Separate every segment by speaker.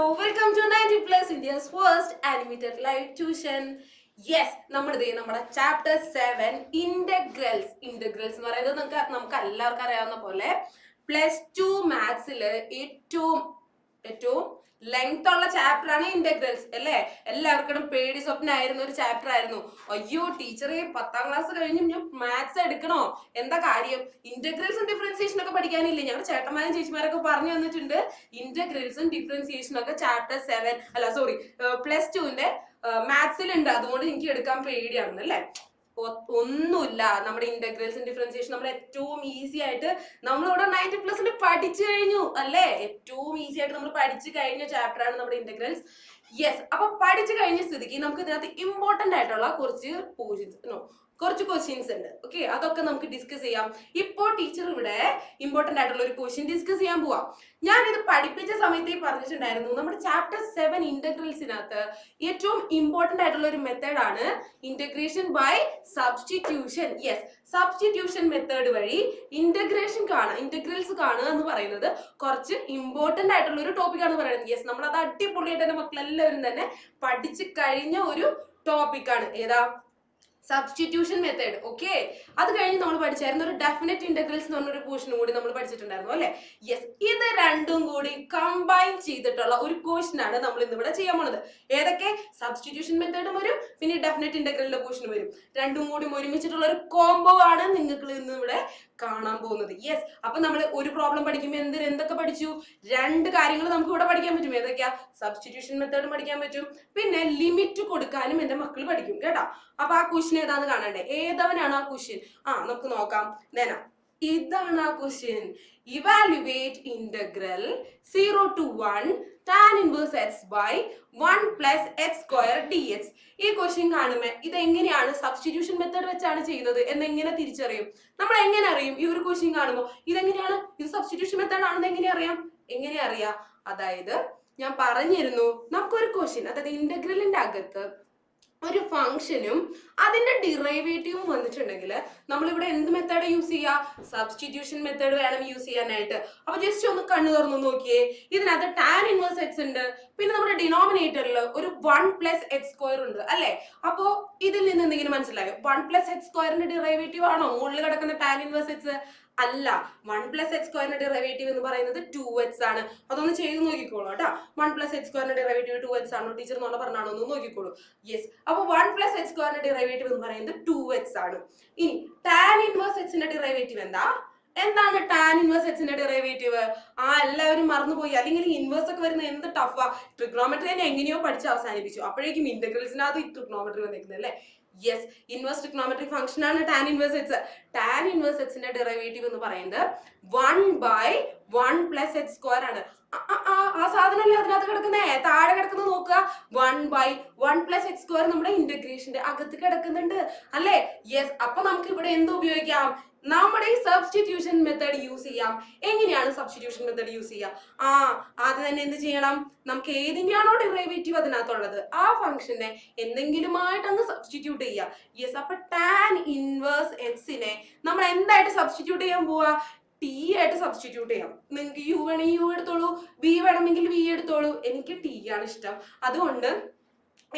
Speaker 1: Welcome to ninety plus India's first animated live tuition yes നമ്മുടെ നമ്മുടെ chapter seven integrals integrals എന്ന് പറയുന്നത് നമുക്ക് നമുക്ക് എല്ലാവർക്കും അറിയാവുന്ന പോലെ പ്ലസ് ടു മാത്സിൽ ഏറ്റവും ഏറ്റവും ലെങ്ത് ഉള്ള ചാപ്റ്റർ ആണ് ഇന്റഗ്രൽസ് അല്ലേ? എല്ലാവർക്കും പേടി സ്വപ്നമായിരുന്ന ഒരു ചാപ്റ്റർ ആയിരുന്നു. അയ്യോ ടീച്ചറെ പത്താം ക്ലാസ് കഴിഞ്ഞും ഞാൻ മാത്സ് എടുക്കണോ? എന്താ കാര്യം? ഇന്റഗ്രൽസും ഡിഫറൻസിയേഷനും ഒക്കെ പഠിക്കാനില്ലേ? ഞങ്ങൾ ചേട്ടന്മാരും ചേച്ചിമാരൊക്കെ പറഞ്ഞു തന്നിട്ടുണ്ട്. ഇന്റഗ്രൽസും ഡിഫറൻസിയേഷനും ഒക്കെ ചാപ്റ്റർ സെവൻ അല്ല സോറി പ്ലസ് ടുവിന്റെ മാത്സിലുണ്ട് അതുകൊണ്ട് എനിക്ക് എടുക്കാൻ പേടിയാണ് അല്ലേ? ഒന്നുമില്ല. നമ്മുടെ ഇന്റഗ്രൽസും ഡിഫറൻസിയേഷൻ നമ്മൾ ഏറ്റവും ഈസി ആയിട്ട് നമ്മളിവിടെ നയന്റി പ്ലസ് പഠിച്ചു കഴിഞ്ഞു അല്ലേ? ഏറ്റവും ഈസി ആയിട്ട് നമ്മൾ പഠിച്ചു കഴിഞ്ഞ ചാപ്റ്റർ ആണ് നമ്മുടെ ഇന്റഗ്രൽസ് യെസ് അപ്പൊ പഠിച്ചു കഴിഞ്ഞ സ്ഥിതിക്ക് നമുക്ക് ഇതിനകത്ത് ഇമ്പോർട്ടന്റ് ആയിട്ടുള്ള കുറച്ച് നോ കുറച്ച് ക്വസ്റ്റ്യൻസ് ഉണ്ട്. ഓക്കെ അതൊക്കെ നമുക്ക് ഡിസ്കസ് ചെയ്യാം. ഇപ്പോൾ ടീച്ചർ ഇവിടെ ഇമ്പോർട്ടന്റ് ആയിട്ടുള്ള ഒരു ക്വസ്റ്റ്യൻ ഡിസ്കസ് ചെയ്യാൻ പോവാം. ഞാൻ ഇത് പഠിപ്പിച്ച സമയത്തേ പറഞ്ഞിട്ടുണ്ടായിരുന്നു. നമ്മുടെ ചാപ്റ്റർ സെവൻ ഇന്റഗ്രൽസിനകത്ത് ഏറ്റവും ഇമ്പോർട്ടന്റ് ആയിട്ടുള്ള ഒരു ആണ് integration by substitution yes substitution method വഴി ഇന്റഗ്രേഷൻ കാണുക ഇന്റഗ്രൽസ് കാണുക എന്ന് പറയുന്നത് കുറച്ച് ഇമ്പോർട്ടന്റ് ആയിട്ടുള്ള ഒരു ടോപ്പിക് ആണ് പറയുന്നത്. യെസ് നമ്മൾ അത് അടിപൊളിയായിട്ട് തന്നെ മക്കളെല്ലാവരും തന്നെ പഠിച്ചു കഴിഞ്ഞ ഒരു ടോപ്പിക്കാണ് ഏതാ? സബ്സ്റ്റിറ്റ്യൂഷൻ മെത്തേഡ് ഓക്കെ അത് കഴിഞ്ഞ് നമ്മൾ പഠിച്ചായിരുന്നു ഒരു ഡെഫിനറ്റ് ഇന്റഗ്രൽസ് എന്ന് പറഞ്ഞൊരു പോർഷനും കൂടി നമ്മൾ പഠിച്ചിട്ടുണ്ടായിരുന്നു അല്ലെ? യെസ് ഇത് രണ്ടും കൂടി കമ്പൈൻ ചെയ്തിട്ടുള്ള ഒരു ക്വസ്റ്റൻ ആണ് നമ്മൾ ഇന്ന് ഇവിടെ ചെയ്യാൻ പോണത്. ഏതൊക്കെ? സബ്സ്റ്റിറ്റ്യൂഷൻ മെത്തേഡും വരും പിന്നെ ഡെഫിനറ്റ് ഇന്റഗ്രലിന്റെ പോർഷനും വരും. രണ്ടും കൂടി ഒരുമിച്ചിട്ടുള്ള ഒരു കോംബോ ആണ് നിങ്ങൾക്ക് ഇന്ന് ഇവിടെ കാണാൻ പോകുന്നത്. യെസ് അപ്പൊ നമ്മൾ ഒരു പ്രോബ്ലം പഠിക്കുമ്പോൾ എന്തിന് എന്തൊക്കെ പഠിച്ചു? രണ്ട് കാര്യങ്ങൾ നമുക്ക് ഇവിടെ പഠിക്കാൻ പറ്റും. ഏതൊക്കെയാ? സബ്സ്റ്റിറ്റ്യൂഷൻ മെത്തേഡും പഠിക്കാൻ പറ്റും. പിന്നെ ലിമിറ്റ് കൊടുക്കാനും എന്റെ മക്കൾ പഠിക്കും കേട്ടോ? അപ്പൊ ആ ക്വസ്റ്റ്യൻ ഏതാന്ന് കാണണ്ടേ? ഏതവനാണ് ആ ക്വസ്റ്റ്യൻ ആ നമുക്ക് നോക്കാം. നേന ഇതാണ് ആ question evaluate integral zero to one tan inverse x by one plus x square d x ഈ ക്വസ്റ്റ്യൻ കാണുമ്പോൾ ഇത് എങ്ങനെയാണ് സബ്സ്റ്റിറ്റ്യൂഷൻ മെത്തേഡ് വെച്ചാണ് ചെയ്യുന്നത് എന്ന് എങ്ങനെ തിരിച്ചറിയും? നമ്മൾ എങ്ങനെ അറിയും? ഈ ഒരു ക്വസ്റ്റ്യൻ കാണുമ്പോൾ ഇതെങ്ങനെയാണ്? ഇത് സബ്സ്റ്റിറ്റ്യൂഷൻ മെത്തേഡ് ആണെന്ന് എങ്ങനെ അറിയാം? എങ്ങനെ അറിയാം? അതായത് ഞാൻ പറഞ്ഞിരുന്നു നമുക്കൊരു ക്വസ്റ്റ്യൻ അതായത് ഇന്റഗ്രലിന്റെ അകത്ത് ഒരു ഫംഗ്ഷനും അതിന്റെ ഡിറൈവേറ്റീവും വന്നിട്ടുണ്ടെങ്കിൽ നമ്മളിവിടെ എന്ത് മെത്തേഡ് യൂസ് ചെയ്യുക സബ്സ്റ്റിറ്റ്യൂഷൻ മെത്തേഡ് വേണം യൂസ് ചെയ്യാനായിട്ട്. അപ്പൊ ജസ്റ്റ് ഒന്ന് കണ്ണു തുറന്നു നോക്കിയേ. ഇതിനകത്ത് ടാൻ ഇൻവേഴ്സ് എക്സ് ഉണ്ട്. പിന്നെ നമ്മുടെ ഡിനോമിനേറ്ററിൽ ഒരു വൺ പ്ലസ് എക്സ് സ്ക്വയർ ഉണ്ട് അല്ലെ? അപ്പോ ഇതിൽ നിന്ന് എന്തെങ്കിലും മനസ്സിലായോ? വൺ പ്ലസ് എക്സ് സ്ക്വയറിന്റെ ഡിറൈവേറ്റീവ് ആണോ? മുകളിൽ കിടക്കുന്ന ടാൻ ഇൻവേഴ്സ് എക്സ് അല്ല വൺ പ്ലസ് എക്സ് സ്ക്വയറിന്റെ ഡെറിവേറ്റീവ് എന്ന് പറയുന്നത് ടു എക്സ് ആണ്. അതൊന്ന് ചെയ്ത് നോക്കിക്കോളൂ കേട്ടോ. വൺ പ്ലസ് എക്സ് സ്ക്വയറിന്റെ ഡെറിവേറ്റീവ് ടു എക്സ് ആണോ ടീച്ചർ എന്നുള്ള പറഞ്ഞാണോ ഒന്ന് നോക്കിക്കോളൂ. യെസ് അപ്പൊ വൺ പ്ലസ് എക്സ് സ്ക്വയറിന്റെ ഡെറിവേറ്റീവ് എന്ന് പറയുന്നത് ടു എക്സ് ആണ്. ഇനി ടാൻ ഇൻവേഴ്സ് എക്സിന്റെ ഡെറിവേറ്റീവ് എന്താ? എന്താണ് ടാൻ ഇൻവേഴ്സ് എക്സിന്റെ ഡെറിവേറ്റീവ് ആ എല്ലാവരും മറന്നുപോയി. അല്ലെങ്കിൽ ഇൻവേഴ്സ് ഒക്കെ വരുന്നത് എന്ത് ടഫാ ട്രിഗ്നോമെട്രി എങ്ങനെയോ പഠിച്ച് അവസാനിപ്പിച്ചു. അപ്പോഴേക്കും ഇന്റഗ്രൽസിനകത്ത് ട്രിഗ്നോമെട്രി വന്നിരിക്കുന്നത് അല്ലേ? യെസ് ഇൻവേഴ്സ് ട്രിക്നോമെട്രിക് ഫംഗ്ഷൻ ആണ് tan inverse x tan inverse എക്സിന്റെ ഡെറിവേറ്റീവ് എന്ന് പറയുന്നത് one by one plus x square ആണ്. ആ, സാധനമല്ലേ അതിനകത്ത് കിടക്കുന്നേ? താഴെ കിടക്കുന്നത് നോക്കുക. One by one plus X square നമ്മുടെ ഇന്റഗ്രേഷന്റെ അകത്ത് കിടക്കുന്നുണ്ട്. അല്ലേ? യെസ് അപ്പൊ നമുക്ക് ഇവിടെ എന്ത് ഉപയോഗിക്കാം? നമ്മുടെ സബ്സ്റ്റിറ്റ്യൂഷൻ മെത്തേഡ് യൂസ് ചെയ്യാം. എങ്ങനെയാണ് സബ്സ്റ്റിറ്റ്യൂഷൻ മെത്തേഡ് യൂസ് ചെയ്യാം? ആ ആദ്യം തന്നെ എന്ത് ചെയ്യണം? നമുക്ക് ഏതിന്റെയാണോ ഡെറിവേറ്റീവ് അതിനകത്തുള്ളത്? ആ ഫംഗ്ഷനെ എന്തെങ്കിലുമായിട്ട് അങ്ങ് സബ്സ്റ്റിറ്റ്യൂട്ട് ചെയ്യാം. യെസ് അപ്പൊ ടാൻ ഇൻവേഴ്സ് എക്സിനെ നമ്മൾ എന്തായിട്ട് സബ്സ്റ്റിറ്റ്യൂട്ട് ചെയ്യാൻ പോവാ? ടി ആയിട്ട് സബ്സ്റ്റിറ്റ്യൂട്ട് ചെയ്യാം. നിങ്ങൾക്ക് യു വേണമെങ്കിൽ യു എടുത്തോളൂ ബി വേണമെങ്കിൽ ബി എടുത്തോളൂ. എനിക്ക് ടി ആണ് ഇഷ്ടം. അതുകൊണ്ട്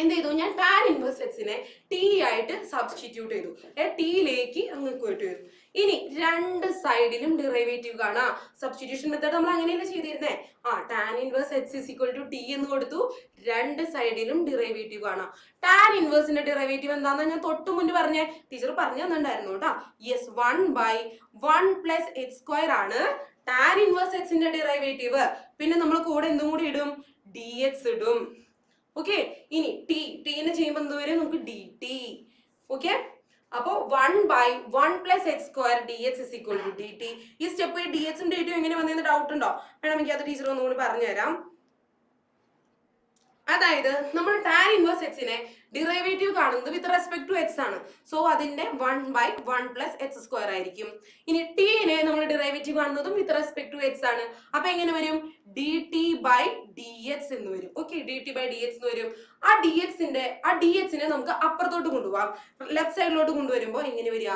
Speaker 1: എന്ത് ചെയ്തു? ഞാൻ ടാൻ ഇൻവേഴ്സ് എക്സിനെ ടി ആയിട്ട് സബ്സ്റ്റിറ്റ്യൂട്ട് ചെയ്തു. ടിയിലേക്ക് അങ്ങ് പോയിട്ട് വരും. ഇനി രണ്ട് സൈഡിലും ഡെറിവേറ്റീവ് കാണാം. സബ്സ്റ്റിറ്റ്യൂഷൻ മെത്തേഡ് നമ്മൾ അങ്ങനെയല്ലേ ചെയ്തിരുന്നേ? ആ tan inverse x is equal to t എന്ന് കൊടുത്തു. രണ്ട് സൈഡിലും ഡെറിവേറ്റീവ് കാണാം. ടാൻ ഇൻവേഴ്സിന്റെ ഡെറിവേറ്റീവ് എന്താണെന്ന് ഞാൻ തൊട്ട് മുൻപ് പറഞ്ഞേ. ടീച്ചർ പറഞ്ഞു തന്നിട്ടുണ്ടായിരുന്നു കേട്ടോ. Yes one by one plus x square ആണ് ടാൻ ഇൻവേഴ്സ് എക്സിന്റെ ഡെറിവേറ്റീവ് പിന്നെ നമ്മൾ കൂടെ എന്തും കൂടി ഇടും? ഡി എക്സ് ഇടും. ഓക്കെ ഇനി ടി ടീനെ ചെയ്യുമ്പോൾ എന്ത് വരും? നമുക്ക് ഡി ടി ഓക്കെ അപ്പോൾ one by one plus x square d x is equal to d t ഈ സ്റ്റെപ്പ് ഡി എക്സും ഡി ടിയും എങ്ങനെ വന്നതെന്ന് ഡൗട്ട് ഉണ്ടോ? വേണമെങ്കിൽ അത് ടീച്ചർ ഒന്നുകൂടി പറഞ്ഞുതരാം. അതായത് നമ്മൾ ടാൻ ഇൻവേഴ്സ് എക്സിനെ ഡിറൈവേറ്റീവ് കാണുന്നത് വിത്ത് റെസ്പെക്ട് ടു എക്സ് ആണ്. സോ അതിന്റെ one by one plus x square ആയിരിക്കും. ഇനി ടീനെ നമ്മൾ ഡിറൈവേറ്റീവ് കാണുന്നതും വിത്ത് റെസ്പെക്ട് ടു എക്സ് ആണ്. അപ്പൊ എങ്ങനെ വരും? D t by d x എന്ന് വരും. Okay d t by d x എന്ന് വരും. ആ ഡി എക്സിന്റെ ആ ഡി എക്സിനെ നമുക്ക് അപ്പുറത്തോട്ട് കൊണ്ടുപോകാം. ലെഫ്റ്റ് സൈഡിലോട്ട് കൊണ്ടുവരുമ്പോൾ എങ്ങനെ വരിക?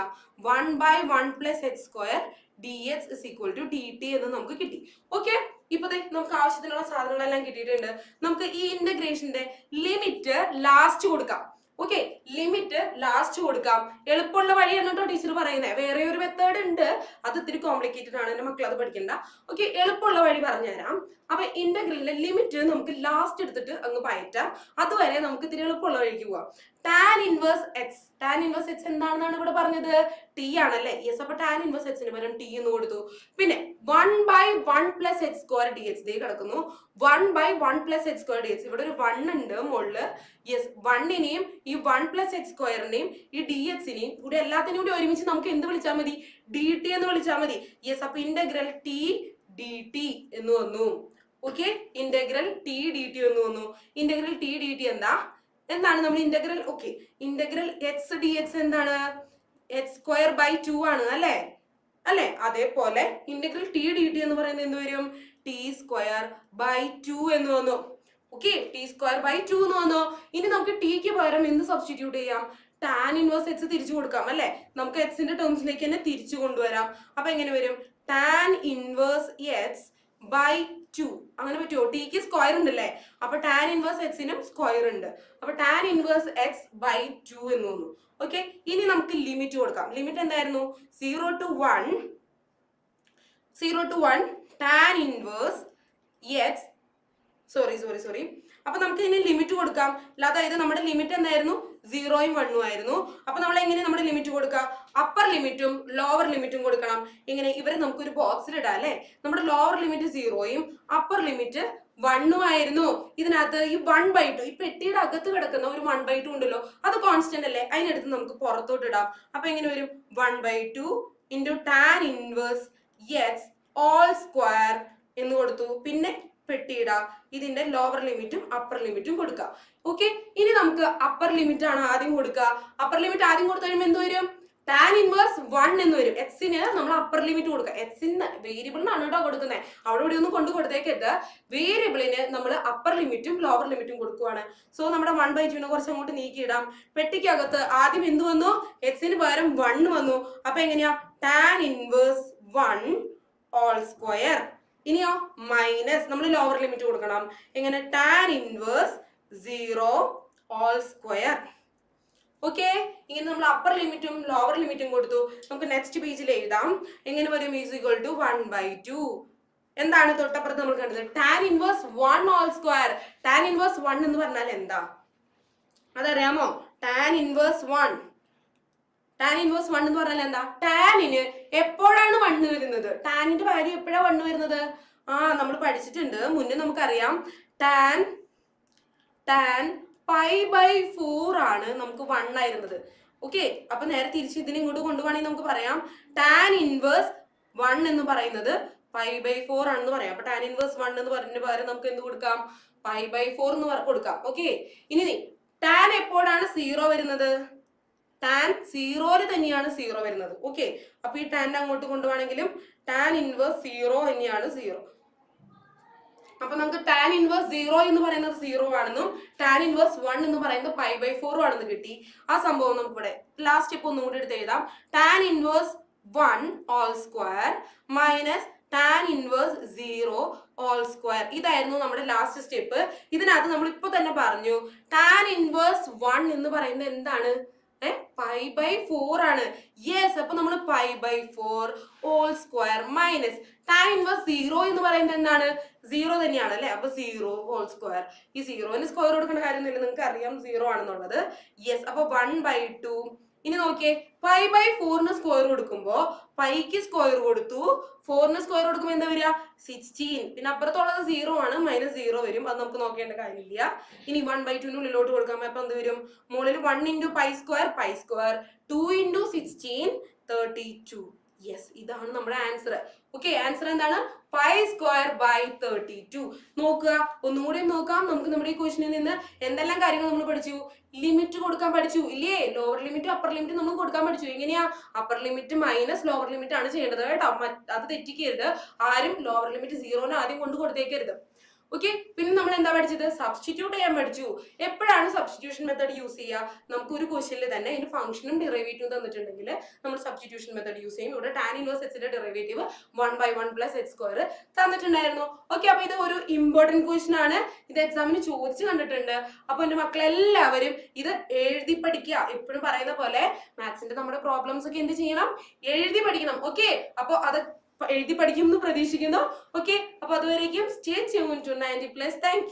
Speaker 1: One by one plus x square d x is equal to d t എന്ന് നമുക്ക് കിട്ടി. ഓക്കെ ഇപ്പൊ നമുക്ക് ആവശ്യത്തിനുള്ള സാധനങ്ങളെല്ലാം കിട്ടിയിട്ടുണ്ട്. നമുക്ക് ഈ ഇന്റഗ്രേഷന്റെ ലിമിറ്റ് ലാസ്റ്റ് കൊടുക്കാം. ഓക്കെ ലിമിറ്റ് ലാസ്റ്റ് കൊടുക്കാം. എളുപ്പമുള്ള വഴിയാണ് കേട്ടോ ടീച്ചർ പറയുന്നത് വേറെ ഒരു മെത്തേഡ് ഉണ്ട്. അത് ഇത്തിരി കോംപ്ലിക്കേറ്റഡ് ആണ്. എന്റെ മക്കൾ അത് പഠിക്കണ്ട. ഓക്കെ എളുപ്പമുള്ള വഴി പറഞ്ഞുതരാം. അപ്പൊ ഇന്റഗ്രലിന്റെ ലിമിറ്റ് നമുക്ക് ലാസ്റ്റ് എടുത്തിട്ട് അങ്ങ് പയറ്റാം. അതുവരെ നമുക്ക് ഇത്തിരി എളുപ്പമുള്ള വഴിക്ക് പോവാം. Tan inverse x tan inverse x എന്താണെന്നാണ് ഇവിടെ പറഞ്ഞത്? ടി ആണല്ലേ? യെസ് അപ്പൊ ടാൻ ഇൻവേഴ്സ് എക്സിന് പകരം ടി എന്ന് കൊടുത്തു. പിന്നെ one by one plus x square d x ദേ കിടക്കുന്നു. One by one plus x square d x ഇവിടെ ഒരു വൺ ഉണ്ട് മുകളിൽ യെസ് വണ്ണിനെയും ഈ വൺ പ്ലസ് എക്സ് സ്ക്വയറിനെയും ഈ ഡി എക്സിനെയും കൂടി എല്ലാത്തിനും കൂടി ഒരുമിച്ച് നമുക്ക് എന്ത് വിളിച്ചാൽ മതി? ഡി ടി എന്ന് വിളിച്ചാൽ മതി. യെസ് അപ്പൊ ഇന്റഗ്രൽ ടി ഡി ടി എന്ന് വന്നു. Okay integral t d t എന്ന് വന്നു. ഇന്റഗ്രൽ ടി ഡി ടി എന്താ? എന്താണ് നമ്മൾ integral okay integral x d x എന്താണ്? എക്സ് സ്ക്വയർ ബൈ ടു ആണ് അല്ലേ? അല്ലേ? അതേപോലെ ഇന്റഗ്രൽ ടി ഡി ടി എന്ന് പറയുന്നത് എന്ത് വരും? ടി സ്ക്വയർ ബൈ ടു എന്ന് വന്നു. Okay t square by two എന്ന് വന്നു. ഇനി നമുക്ക് ടിക്ക് പകരം എന്ത് സബ്സ്റ്റിറ്റ്യൂട്ട് ചെയ്യാം? ടാൻ ഇൻവേഴ്സ് എക്സ് തിരിച്ചു കൊടുക്കാം അല്ലെ? നമുക്ക് എക്സിന്റെ ടേംസിലേക്ക് തന്നെ തിരിച്ചു കൊണ്ടുവരാം. അപ്പൊ എങ്ങനെ വരും? Tan inverse x by two അങ്ങനെ പറ്റുമോ ടിക്ക് സ്ക്വയർ ഉണ്ടല്ലേ അപ്പൊ ടാൻ ഇൻവേഴ്സ് എക്സിനും സ്ക്വയർ ഉണ്ട്. അപ്പൊ tan inverse x by two എന്ന് തോന്നുന്നു ഓക്കെ ഇനി നമുക്ക് ലിമിറ്റ് കൊടുക്കാം. ലിമിറ്റ് എന്തായിരുന്നു? Zero to one zero to one tan inverse x sorry sorry sorry അപ്പൊ നമുക്ക് ഇതിന് ലിമിറ്റ് കൊടുക്കാം. അതായത് നമ്മുടെ ലിമിറ്റ് എന്തായിരുന്നു? സീറോയും വണ്ണും ആയിരുന്നു. അപ്പൊ നമ്മൾ എങ്ങനെ നമ്മുടെ ലിമിറ്റ് കൊടുക്കുക അപ്പർ ലിമിറ്റും ലോവർ ലിമിറ്റും കൊടുക്കണം. ഇങ്ങനെ ഇവരെ നമുക്കൊരു ബോക്സിൽ ഇടാം അല്ലെ? നമ്മുടെ ലോവർ ലിമിറ്റ് സീറോയും അപ്പർ ലിമിറ്റ് വണ്ണും ആയിരുന്നു. ഇതിനകത്ത് ഈ വൺ ബൈ ടു ഈ പെട്ടിയുടെ അകത്ത് കിടക്കുന്ന ഒരു വൺ ബൈ ടു ഉണ്ടല്ലോ അത് കോൺസ്റ്റന്റ് അല്ലേ? അതിനടുത്ത് നമുക്ക് പുറത്തോട്ട് ഇടാം. അപ്പൊ എങ്ങനെ വരും? One by two into tan inverse x whole square എന്ന് കൊടുത്തു. പിന്നെ പെട്ടിയിടാം. ഇതിന്റെ ലോവർ ലിമിറ്റും അപ്പർ ലിമിറ്റും കൊടുക്കുക ഓക്കെ ഇനി നമുക്ക് അപ്പർ ലിമിറ്റ് ആണ് ആദ്യം കൊടുക്കുക അപ്പർ ലിമിറ്റ് ആദ്യം കൊടുത്തു കഴിയുമ്പോൾ എന്ത് വരും? ടാൻ ഇൻവേഴ്സ് വൺ എന്ന് വരും. എക്സിന് നമ്മൾ അപ്പർ ലിമിറ്റ് കൊടുക്കുക എക്സിന് വേരിയബിളിനാണ് കേട്ടോ കൊടുക്കുന്നത് അവിടെ ഇവിടെ ഒന്നും കൊണ്ട് കൊടുത്തേക്കരുത്. വേരിയബിളിന് നമ്മൾ അപ്പർ ലിമിറ്റും ലോവർ ലിമിറ്റും കൊടുക്കുവാണ്. സോ നമ്മുടെ വൺ ബൈ ടുവിനെ കുറച്ച് അങ്ങോട്ട് നീക്കിയിടാം. പെട്ടിക്കകത്ത് ആദ്യം എന്ത് വന്നു? എക്സിന് പകരം വൺ വന്നു. അപ്പൊ എങ്ങനെയാ? Tan inverse one whole square ഇനിയോ? മൈനസ് നമ്മൾ ലോവർ ലിമിറ്റ് കൊടുക്കണം. എങ്ങനെ? Tan inverse zero whole square okay ഇങ്ങനെ നമ്മൾ അപ്പർ ലിമിറ്റും ലോവർ ലിമിറ്റും കൊടുത്തു. നമുക്ക് നെക്സ്റ്റ് പേജിൽ എഴുതാം. എങ്ങനെ വരും? Is equal to one by two എന്താണ് തൊട്ടപ്പുറത്ത് നമ്മൾ കണ്ടത്? Tan inverse one whole square tan inverse one എന്ന് പറഞ്ഞാൽ എന്താ? അതറിയാമോ? Tan inverse one tan inverse one എന്ന് പറഞ്ഞാൽ എന്താ? ടാനിന് എപ്പോഴാണ് വണ്ണ് വരുന്നത്? ടാനിന്റെ വാല്യൂ എപ്പോഴാണ് വണ്ണ് വരുന്നത്? ആ നമ്മൾ പഠിച്ചിട്ടുണ്ട്. മുന്നേ നമുക്കറിയാം. Tan tan pi by four ആണ് നമുക്ക് വൺ ആയിരുന്നത് ഓക്കെ അപ്പൊ നേരെ തിരിച്ച് ഇതിനെ ഇങ്ങോട്ട് കൊണ്ടുപോകണമെങ്കിൽ നമുക്ക് പറയാം. ടാൻ ഇൻവേഴ്സ് വൺ എന്ന് പറയുന്നത് പൈ ബൈ ഫോർ ആണെന്ന് പറയാം. അപ്പൊ ടാൻ ഇൻവേഴ്സ് വൺ എന്ന് പറഞ്ഞ പകരം നമുക്ക് എന്ത് കൊടുക്കാം? പൈ ബൈ ഫോർ എന്ന് കൊടുക്കാം. ഓക്കെ ഇനി ടാൻ എപ്പോഴാണ് സീറോ വരുന്നത്? ടാൻ സീറോയിൽ തന്നെയാണ് സീറോ വരുന്നത്. ഓക്കെ അപ്പൊ ഈ ടാൻ അങ്ങോട്ട് കൊണ്ടുപോകണമെങ്കിലും ടാൻ ഇൻവേഴ്സ് സീറോ തന്നെയാണ് സീറോ അപ്പൊ നമുക്ക് ടാൻ ഇൻവേഴ്സ് സീറോ എന്ന് പറയുന്നത് സീറോ ആണെന്നും ടാൻ ഇൻവേഴ്സ് വൺ എന്ന് പറയുന്നത് പൈ ബൈ ഫോറും ആണെന്ന് കിട്ടി. ആ സംഭവം നമുക്ക് ഇവിടെ ലാസ്റ്റ് ഇപ്പൊ ഒന്നും കൂടി എടുത്ത് എഴുതാം. Tan inverse one whole square minus tan inverse zero whole square ഇതായിരുന്നു നമ്മുടെ ലാസ്റ്റ് സ്റ്റെപ്പ് ഇതിനകത്ത് നമ്മൾ ഇപ്പൊ തന്നെ പറഞ്ഞു ടാൻ ഇൻവേഴ്സ് വൺ എന്ന് പറയുന്നത് എന്താണ്? ഏ? പൈ ബൈ ഫോർ ആണ്. യെസ് അപ്പൊ നമ്മൾ pi by four whole square minus time inverse zero എന്ന് പറയുന്നത് എന്താണ്? സീറോ തന്നെയാണ് അല്ലെ? അപ്പൊ സീറോ ഹോൾ സ്ക്വയർ ഈ സീറോന് സ്ക്വയർ കൊടുക്കേണ്ട കാര്യമൊന്നുമില്ല. നിങ്ങൾക്ക് അറിയാം സീറോ ആണെന്നുള്ളത്. യെസ് അപ്പൊ വൺ ബൈ ടു ഇനി നോക്കിയേ പൈ ബൈ ഫോറിന് സ്ക്വയർ കൊടുക്കുമ്പോ പൈക്ക് സ്ക്വയർ കൊടുത്തു ഫോറിന് സ്ക്വയർ കൊടുക്കുമ്പോൾ എന്താ വരിക? സിക്സ്റ്റീൻ പിന്നെ അപ്പുറത്തുള്ളത് സീറോ ആണ് മൈനസ് സീറോ വരും. അത് നമുക്ക് നോക്കേണ്ട കാര്യമില്ല. ഇനി വൺ ബൈ ടുവിന് ഉള്ളിലോട്ട് കൊടുക്കാൻ അപ്പൊ എന്ത് വരും? മുകളിൽ one into pi square pi square two into sixteen thirty two yes ഇതാണ് നമ്മുടെ ആൻസർ ഓക്കെ ആൻസർ എന്താണ്? Pi square by thirty two നോക്കുക ഒന്നുകൂടി നോക്കാം. നമുക്ക് നമ്മുടെ ഈ ക്വസ്റ്റിനിൽ നിന്ന് എന്തെല്ലാം കാര്യങ്ങൾ നമ്മൾ പഠിച്ചു? ലിമിറ്റ് കൊടുക്കാൻ പഠിച്ചു. ഇല്ലേ? ലോവർ ലിമിറ്റ് അപ്പർ ലിമിറ്റ് നമ്മൾ കൊടുക്കാൻ പഠിച്ചു. എങ്ങനെയാ? Upper limit minus lower limit ആണ് ചെയ്യേണ്ടത് കേട്ടോ. അത് തെറ്റിക്കരുത്. ആരും ലോവർ ലിമിറ്റ് സീറോന് ആദ്യം കൊണ്ട് കൊടുത്തേക്കരുത്. ഓക്കെ പിന്നെ നമ്മൾ എന്താ പഠിച്ചത്? സബ്സ്റ്റിറ്റ്യൂട്ട് ചെയ്യാൻ പഠിച്ചു. എപ്പോഴാണ് സബ്സ്റ്റിറ്റ്യൂഷൻ മെത്തേഡ് യൂസ് ചെയ്യുക? നമുക്ക് ഒരു ക്വസ്റ്റ്യനിൽ തന്നെ അതിന്റെ ഫംഗ്ഷനും ഡെറിവേറ്റീവും തന്നിട്ടുണ്ടെങ്കിൽ നമ്മൾ സബ്സ്റ്റിറ്റ്യൂഷൻ മെത്തേഡ് യൂസ് ചെയ്യും. ഇവിടെ ടാൻ ഇൻവേഴ്സ് എക്സിന്റെ derivative one by one plus x square തന്നിട്ടുണ്ടായിരുന്നു. ഓക്കെ അപ്പൊ ഇത് ഒരു ഇമ്പോർട്ടന്റ് ക്വസ്റ്റൻ ആണ്. ഇത് എക്സാമിന് ചോദിച്ചു കണ്ടിട്ടുണ്ട്. അപ്പൊ എന്റെ മക്കളെല്ലാവരും ഇത് എഴുതി പഠിക്കുക. എപ്പോഴും പറയുന്ന പോലെ മാത്സിന്റെ നമ്മുടെ പ്രോബ്ലംസ് ഒക്കെ എന്ത് ചെയ്യണം? എഴുതി പഠിക്കണം. ഓക്കെ അപ്പൊ അത് എഴുതി പഠിക്കും എന്ന് പ്രതീക്ഷിക്കുന്നു. ഓക്കെ അപ്പൊ അതുവരേക്കും സ്റ്റേ ചെയ്യും ടു നയന്റി പ്ലസ് താങ്ക്